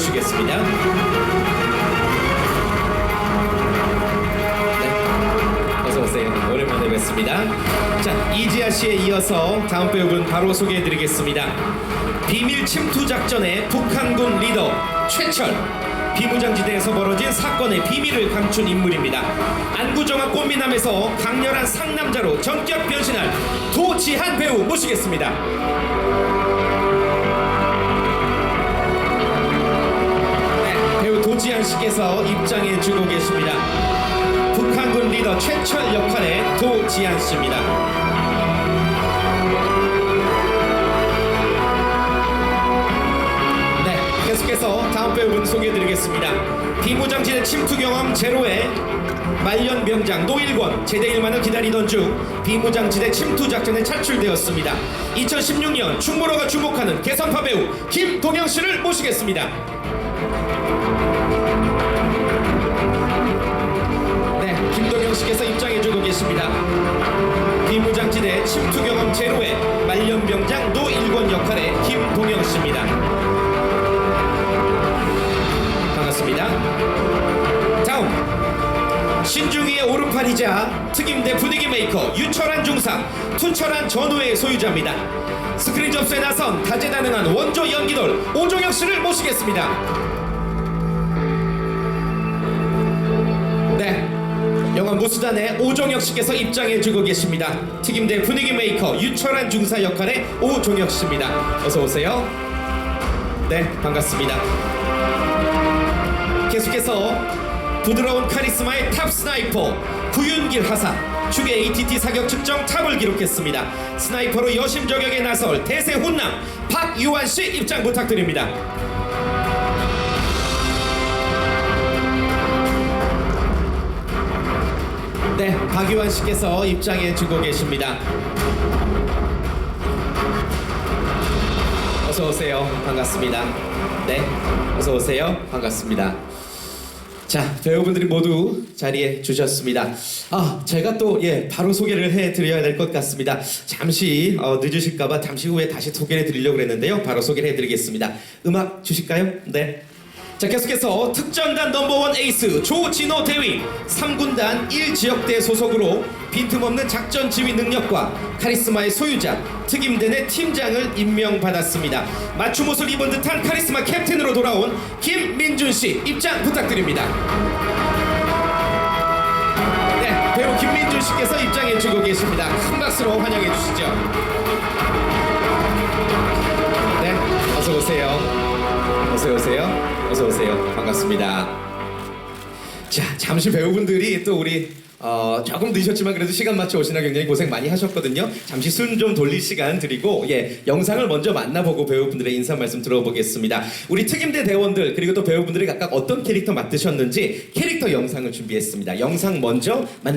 모시겠습니다. 네, 뵙습니다. 자, 이지아 씨에 이어서 다음 배우분 바로 소개해드리겠습니다. 비밀 침투 작전의 북한군 리더 최철. 비무장지대에서 벌어진 사건의 비밀을 감춘 인물입니다. 안구정화 꽃미남에서 강렬한 상남자로 전격 변신할 도지한 배우 모시겠습니다. 도지한 씨께서 입장해 주고 계십니다. 북한군 리더 최철 역할의 도지한 씨입니다. 네, 계속해서 다음 배우분 소개해드리겠습니다. 비무장지대 침투 경험 제로의 말년 병장 노일권 제대 일만을 기다리던 중 비무장지대 침투 작전에 차출되었습니다. 2016년 충무로가 주목하는 개선파 배우 김동영 씨를 모시겠습니다. 침투 경험 제로의 말년병장 노일권 역할의 김동영 씨입니다. 반갑습니다. 다음 신중이의 오른팔이자 특임대 분위기 메이커 유철한 중상 툰철한 전우의 소유자입니다. 스크린 접수에 나선 다재다능한 원조 연기돌 오종혁 씨를 모시겠습니다. 영화 무수단의 오종혁 씨께서 입장해주고 계십니다. 특임대 분위기 메이커 유철한 중사 역할의 오종혁 씨입니다. 어서 오세요. 네, 반갑습니다. 계속해서 부드러운 카리스마의 탑 스나이퍼 구윤길 하사 축의 ATT 사격 측정 탑을 기록했습니다. 스나이퍼로 여심 저격에 나설 대세 훈남 박유한 씨 입장 부탁드립니다. 네, 박유한 씨께서 입장해 주고 계십니다. 어서 오세요. 반갑습니다. 네, 어서 오세요. 반갑습니다. 자, 배우분들이 모두 자리에 주셨습니다. 아, 제가 또 예, 바로 소개를 해 드려야 될 것 같습니다. 잠시 어, 늦으실까봐 잠시 후에 다시 소개를 드리려고 그랬는데요. 바로 소개를 해 드리겠습니다. 음악 주실까요? 네. 자, 계속해서 특전단 넘버원 에이스 조진호 대위 3군단 1지역대 소속으로 빈틈없는 작전 지휘 능력과 카리스마의 소유자 특임대 내 팀장을 임명받았습니다. 맞춤 옷을 입은 듯한 카리스마 캡틴으로 돌아온 김민준 씨 입장 부탁드립니다. 네, 배우 김민준 씨께서 입장해 주고 계십니다. 큰 박수로 환영해 주시죠. 네. 어서 오세요. 어서 오세요. 반갑습니다. 자, 잠시 배우분들이 또 우리 어, 조금 늦으셨지만 그래도 시간 맞춰 오시나 굉장히 고생 많이 하셨거든요. 잠시 숨 좀 돌릴 시간 드리고 예, 영상을 먼저 만나보고 배우분들의 인사 말씀 들어보겠습니다. 우리 특임대 대원들 그리고 또 배우분들이 각각 어떤 캐릭터 맡으셨는지 캐릭터 영상을 준비했습니다. 영상 먼저 만나